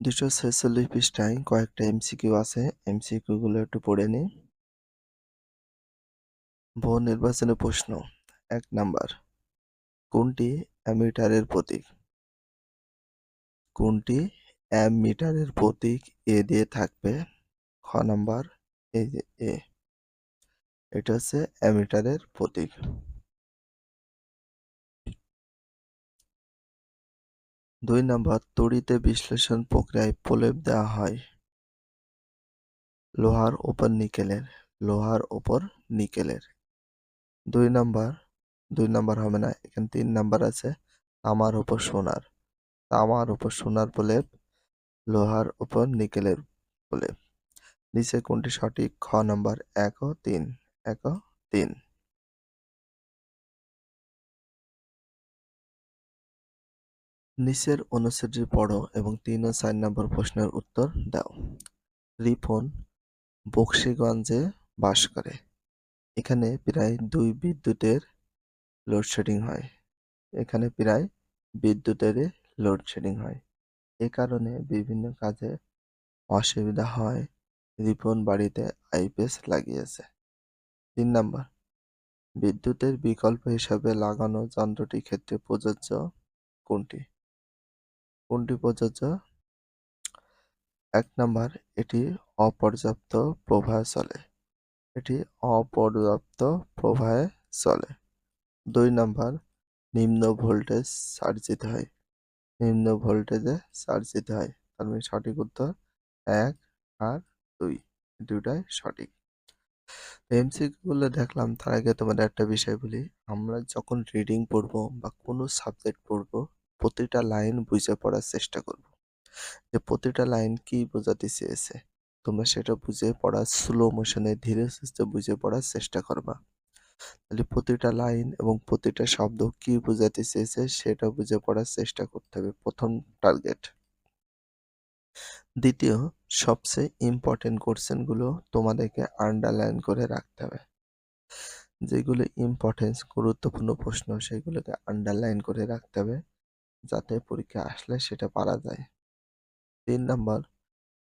দুশো ছেচল্লিশ পৃষ্ঠায় কয়েকটা এমসিকিউ আছে। এমসিকিউ গুলো একটু পড়ে নিই। বহু নির্বাচনের প্রশ্ন, এক নাম্বার, কোনটি অ্যামিটারের প্রতীক? কোনটি অ্যামিটারের প্রতীক এ দিয়ে থাকবে? খ নাম্বার এ। এটা হচ্ছে অ্যামিটারের প্রতীক। দুই নাম্বার, তড়িতে বিশ্লেষণ প্রক্রিয়ায় প্রলেপ দেওয়া হয়। লোহার ওপর নিকেলের, লোহার ওপর নিকেলের। দুই নাম্বার দুই নাম্বার হবে না, এখানে তিন নাম্বার আছে, তামার ওপর সোনার। তামার ওপর সোনার প্রলেপ, লোহার ওপর নিকেলের প্রলেপ। নিচে কোনটি সঠিক? খ নাম্বার, এক ও তিন, এক ও তিন। নিচের অনুচ্ছেদটি পড়ো এবং তিন ও চার নম্বর প্রশ্নের উত্তর দাও। রিপন বক্সিগঞ্জে বাস করে। এখানে প্রায় দুই বিদ্যুতের লোডশেডিং হয়। এখানে প্রায় বিদ্যুতের লোডশেডিং হয়। এ কারণে বিভিন্ন কাজে অসুবিধা হয়। রিপন বাড়িতে আইপিএস লাগিয়েছে। তিন নম্বর, বিদ্যুতের বিকল্প হিসাবে লাগানো যন্ত্রটি ক্ষেত্রে প্রযোজ্য কোনটি? কোনটি প্রযোজ্য? এক নাম্বার, এটি অপর্যাপ্ত প্রবাহে চলে। এটি অপর্যাপ্ত প্রবাহে চলে। দুই নাম্বার, নিম্ন ভোল্টেজ চার্জ দিতে হয়। নিম্ন ভোল্টেজে চার্জ দিতে হয়। তার মানে সঠিক উত্তর এক আর দুই। দুটাই সঠিক। এমসিকিউগুলো দেখলাম, তার আগে তোমাদের একটা বিষয় বলি। আমরা যখন রিডিং পড়ব বা কোনো সাবজেক্ট পড়ব প্রতিটা লাইন বুঝে পড়ার চেষ্টা করব। যে প্রতিটা লাইন কি বোঝাতে চেয়েছে, তোমরা সেটা বুঝে পড়ার স্লো মোশনে ধীরে সুস্থে বুঝে পড়ার চেষ্টা করবা। তাহলে প্রতিটা লাইন এবং প্রতিটা শব্দ কি বোঝাতে চেয়েছে, সেটা বুঝে পড়ার চেষ্টা করতে হবে প্রথম টার্গেট দ্বিতীয়, সবচেয়ে ইম্পর্টেন্ট কোশ্চেনগুলো তোমাদেরকে আন্ডারলাইন করে রাখতে হবে। যেগুলো ইম্পর্টেন্স গুরুত্বপূর্ণ প্রশ্ন, সেগুলোকে আন্ডারলাইন করে রাখতে হবে। যাতে পরীক্ষা আসলে সেটা পারা যায়। তিন নাম্বার,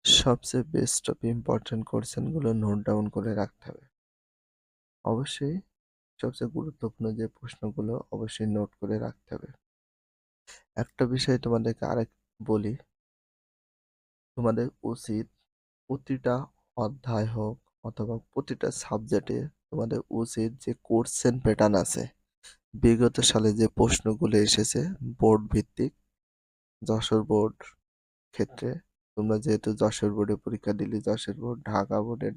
সবচেয়ে বেস্ট অফ ইম্পর্টেন্ট কোশ্চেনগুলো নোট ডাউন করে রাখতে হবে। অবশ্যই সবচেয়ে গুরুত্বপূর্ণ যে প্রশ্নগুলো অবশ্যই নোট করে রাখতে হবে। একটা বিষয় তোমাদেরকে আরেক বলি। তোমাদের উচিত প্রতিটা অধ্যায় হোক অথবা প্রতিটা সাবজেক্টে তোমাদের উচিত যে কোর্সেন প্যাটার্ন আছে বিগত সালে যে প্রশ্নগুলো এসেছে বোর্ড ভিত্তিক, যশোর বোর্ড ক্ষেত্রে, তোমরা যেহেতু যশোর বোর্ডে পরীক্ষা দিলে, যশোর বোর্ড ঢাকা বোর্ডের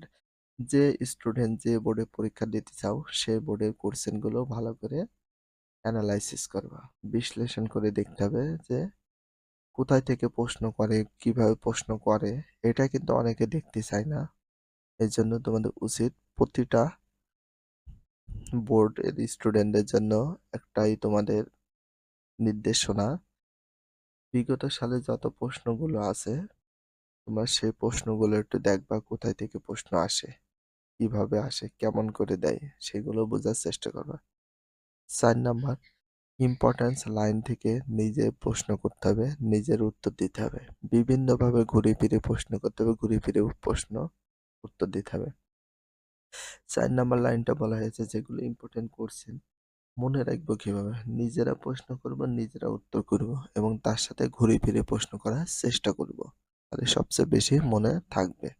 যে স্টুডেন্ট যে বোর্ডে পরীক্ষা দিতে চাও, সে বোর্ডের কোশ্চেনগুলো ভালো করে অ্যানালাইসিস করবা। বিশ্লেষণ করে দেখতে হবে যে কোথায় থেকে প্রশ্ন করে, কীভাবে প্রশ্ন করে, এটা কিন্তু অনেকে দেখতে চায় না। এর জন্য তোমাদের উচিত প্রতিটা বোর্ডের স্টুডেন্টদের জন্য একটাই তোমাদের নির্দেশনা। বিগত সালে যত প্রশ্নগুলো আছে, তোমরা সেই প্রশ্নগুলো একটু দেখবা কোথায় থেকে প্রশ্ন আসে, কীভাবে আসে, কেমন করে দেয়, সেগুলো বোঝার চেষ্টা করবা। চার নাম্বার ইম্পর্টেন্স লাইন থেকে নিজে প্রশ্ন করতে হবে, নিজের উত্তর দিতে হবে। বিভিন্নভাবে ঘুরে ফিরে প্রশ্ন করতে হবে, ঘুরে ফিরে প্রশ্ন উত্তর দিতে হবে। চার নাম্বার লাইনটা বলা হয়েছে যেগুলো ইম্পর্টেন্ট কোশ্চেন মনে রাখব কীভাবে? নিজেরা প্রশ্ন করব, নিজেরা উত্তর করব এবং তার সাথে ঘুরে ফিরে প্রশ্ন করার চেষ্টা করব। তাহলে সবচেয়ে বেশি মনে থাকবে।